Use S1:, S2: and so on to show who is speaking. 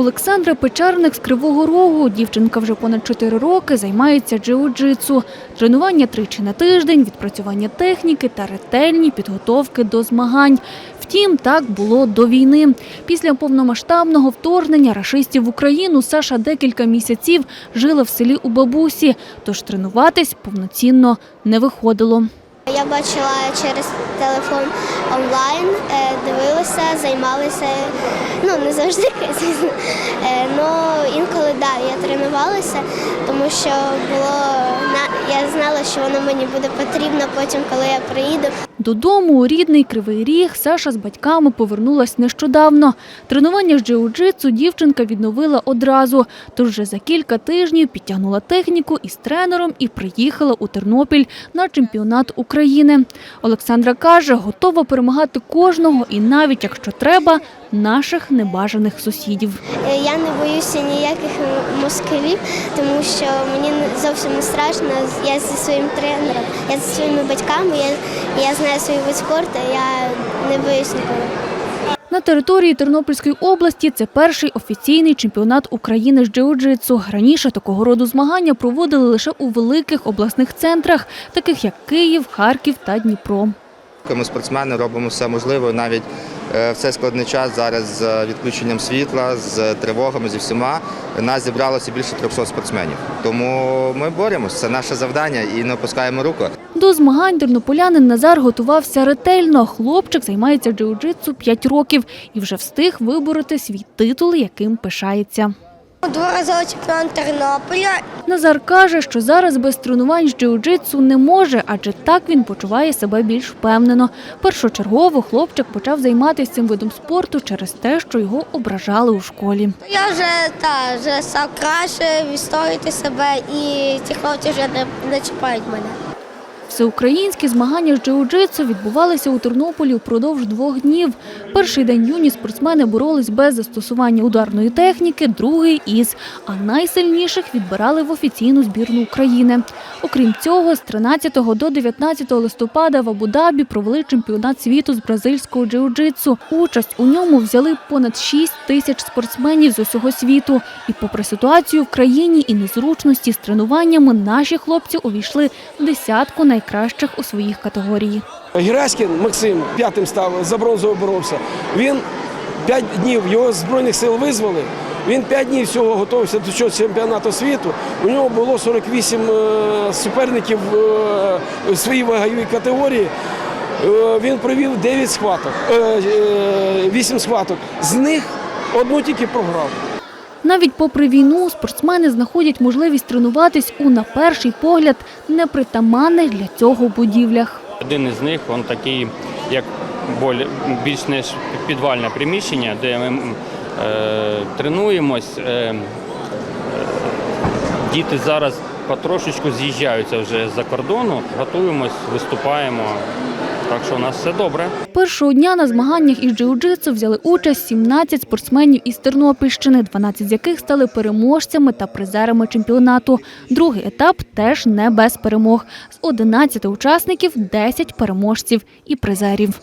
S1: Олександра Печерник з Кривого Рогу. Дівчинка вже понад 4 роки займається джиу-джитсу. Тренування тричі на тиждень, відпрацювання техніки та ретельні підготовки до змагань. Втім, так було до війни. Після повномасштабного вторгнення рашистів в Україну Саша декілька місяців жила в селі у бабусі, тож тренуватись повноцінно не виходило.
S2: Я бачила через телефон онлайн, е, дивилася, займалася. Ну не завжди. Е, Ну інколи да, я тренувалася, тому що було я знала, що воно мені буде потрібно потім, коли я приїду.
S1: Додому у рідний Кривий Ріг Саша з батьками повернулась нещодавно. Тренування з джиу-джитсу дівчинка відновила одразу, тож вже за кілька тижнів підтягнула техніку із тренером і приїхала у Тернопіль на чемпіонат України. Олександра каже, готова перемагати кожного і навіть, якщо треба, наших небажаних сусідів.
S2: Е, Я не боюся ніяких москалів, тому що мені зовсім не страшно. Я зі своїм тренером, я зі своїми батьками, я, я знаю свій вид спорту, я не боюсь нікого.
S1: На території Тернопільської області це перший офіційний чемпіонат України з джиу-джитсу. Раніше такого роду змагання проводили лише у великих обласних центрах, таких як Київ, Харків та Дніпро.
S3: Ми спортсмени робимо все можливе навіть е, в цей складний час зараз з відключенням світла, з тривогами, зі всіма. Нас зібралося більше 300 спортсменів. Тому ми боремося, це наше завдання і не опускаємо руку.
S1: До змагань тернополянин Назар готувався ретельно. Хлопчик займається джиу-джитсу 5 років і вже встиг вибороти свій титул, яким пишається.
S2: Дворазовий чемпіон Тернополя.
S1: Назар каже, що зараз без тренувань з джиу-джитсу не може, адже так він почуває себе більш впевнено. Першочергово хлопчик почав займатися цим видом спорту через те, що його ображали у школі.
S2: Я вже та вже став краще відстояти себе, і ті хлопці вже не, не чіпають мене.
S1: Всеукраїнські змагання з джиу-джитсу відбувалися у Тернополі впродовж двох днів. Перший день юні спортсмени боролись без застосування ударної техніки, другий із. А найсильніших відбирали в офіційну збірну України. Окрім цього, з 13 до 19 листопада в Абу-Дабі провели чемпіонат світу з бразильського джиу-джитсу. Участь у ньому взяли понад 6 тисяч спортсменів з усього світу. І попри ситуацію в країні і незручності з тренуваннями, наші хлопці увійшли в десятку найкращих у своїх категорії.
S4: Гераськін Максим п'ятим став, за бронзу боровся. Він п'ять днів його з збройних сил визвали. Він п'ять днів всього готувався до цього чемпіонату світу. У нього було 48 е, суперників е, у своїй ваговій категорії. Е, Він провів 9 схваток, 8 схваток. З них одну тільки програв.
S1: Навіть попри війну спортсмени знаходять можливість тренуватись у, на перший погляд, непритаманних для цього будівлях.
S5: Один із них він такий, як більш ніж підвальне приміщення, де ми е, тренуємось. Е, е, діти зараз потрошечку з'їжджаються вже за кордону, готуємось, виступаємо. Так що у нас все добре.
S1: Першого дня на змаганнях із джиу-джитсу взяли участь 17 спортсменів із Тернопільщини, 12 з яких стали переможцями та призерами чемпіонату. Другий етап теж не без перемог. З 11 учасників 10 переможців і призерів.